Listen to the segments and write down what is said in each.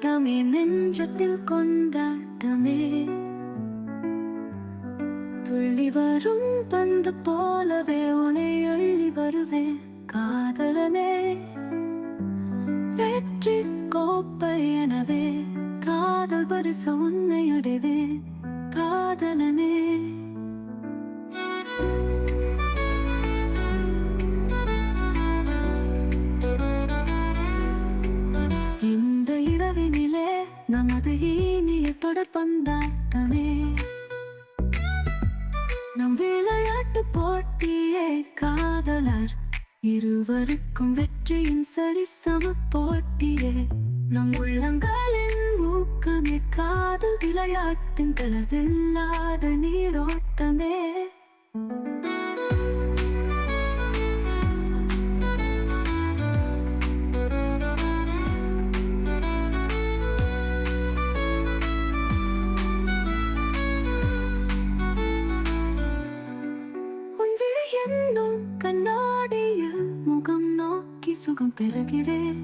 கொண்டாட்டமே நெஞ்சத்தில் கொண்டாட்டமே. துள்ளி வரும் பந்து போலவே உனை எள்ளி வருவே காதலனே. வெற்றி கோப்பை எனவே காதல் பரிசு உன்னை அடைவேன் காதலனே. நடப்பந்தாட்டமே நம் விளையாட்டு போட்டியே காதலர். இருவருக்கும் வெற்றியின் சரிசம போட்டியே. நம் உள்ளங்களின் ஊக்கமே காதல் விளையாட்டின் கலவில்லாத சுகம் பெறுகிறேன்.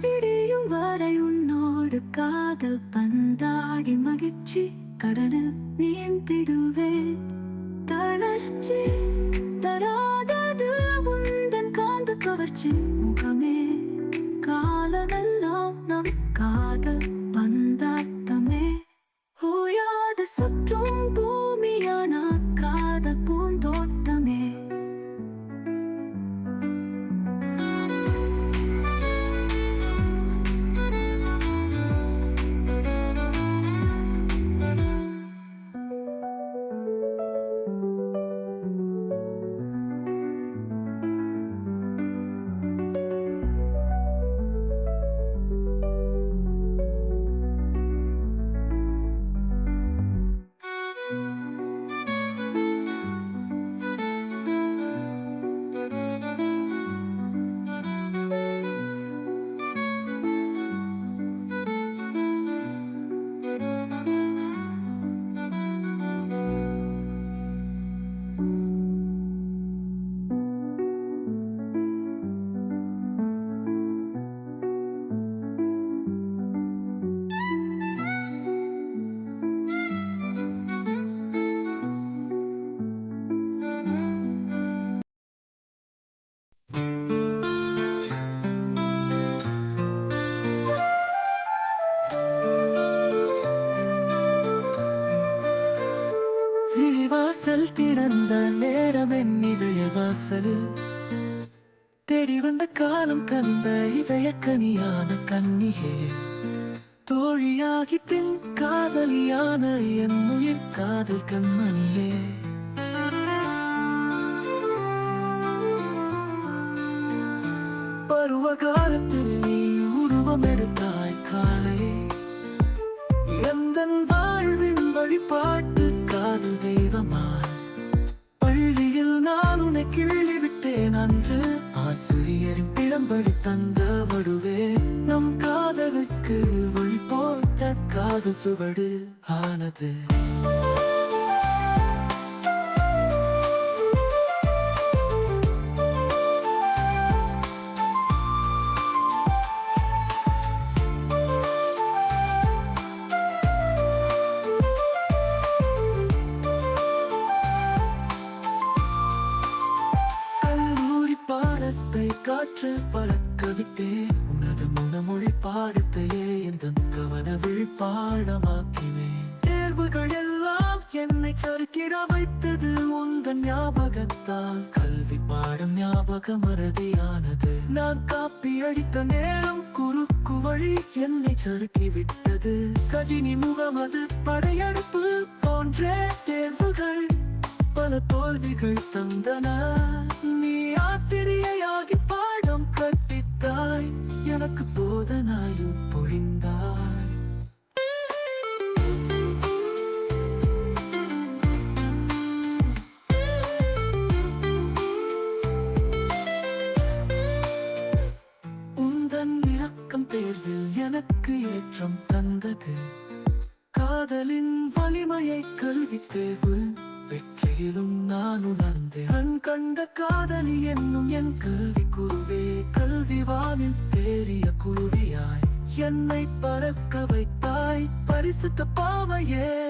விடியும் வரை உன்னோடு காதல் பந்தாடி மகிழ்ச்சி கடலில் நீந்திடுவேன். தளர்ச்சி தராதது உந்தன் காந்த கவர்ச்சி முகமே. காலமெல்லாம் நம் காதல் பந்தாட்டமே. ஓயாத சுற்றும் வாசல் திறந்த நேரம் என் இதய வாசல். தேடி வந்த காலம் கந்த இதய கனியான கன்னியே தோழியாகி பின் காதலியான என் உயிர் காதல் கண்மணியே. பருவ காலத்தில் நீ உருவம் எடுத்தாய் காலை நான் உன்னை கிள்ளி விட்டேன் அன்று. ஆசிரியரின் பிளம்படி தந்த வடுவே நம் காதலுக்கு வழி போட்ட காது சுவடு ஆனது. காற்று பறக்கவித்தே உனது முனமொழி பாடத்தையே எந்த கவன விழிப்பாடமாக்கினேன் தேர்வுகள் எல்லாம் என்னை சறுக்கிட வைத்தது உங்கள் ஞாபகத்தால். கல்வி பாடம் ஞாபக மறதியானது நான் காப்பி அடித்த நேரம் குறுக்கு வழி என்னை சறுக்கி விட்டது. கஜினி முகமது படையெடுப்பு போன்ற தேர்வுகள் பல தோல்விகள் தந்தன. நீ ஆசிரியையாகி பாடம் கற்பித்தாய். எனக்கு போதனாயும் பொழிந்தாய் உந்தன் இறக்கம் தேர்வில் எனக்கு ஏற்றம் தந்தது. காதலின் வலிமையை கல்வி தேர்வு. உலகிலும் நான் உணர்ந்தேன் கண் கண்ட காதலி என்னும் என் கல்வி குருவே கல்வி வானில் தேறிய குருவியாய். என்னை பறக்க வைத்தாய் பரிசுத்த பாவையே.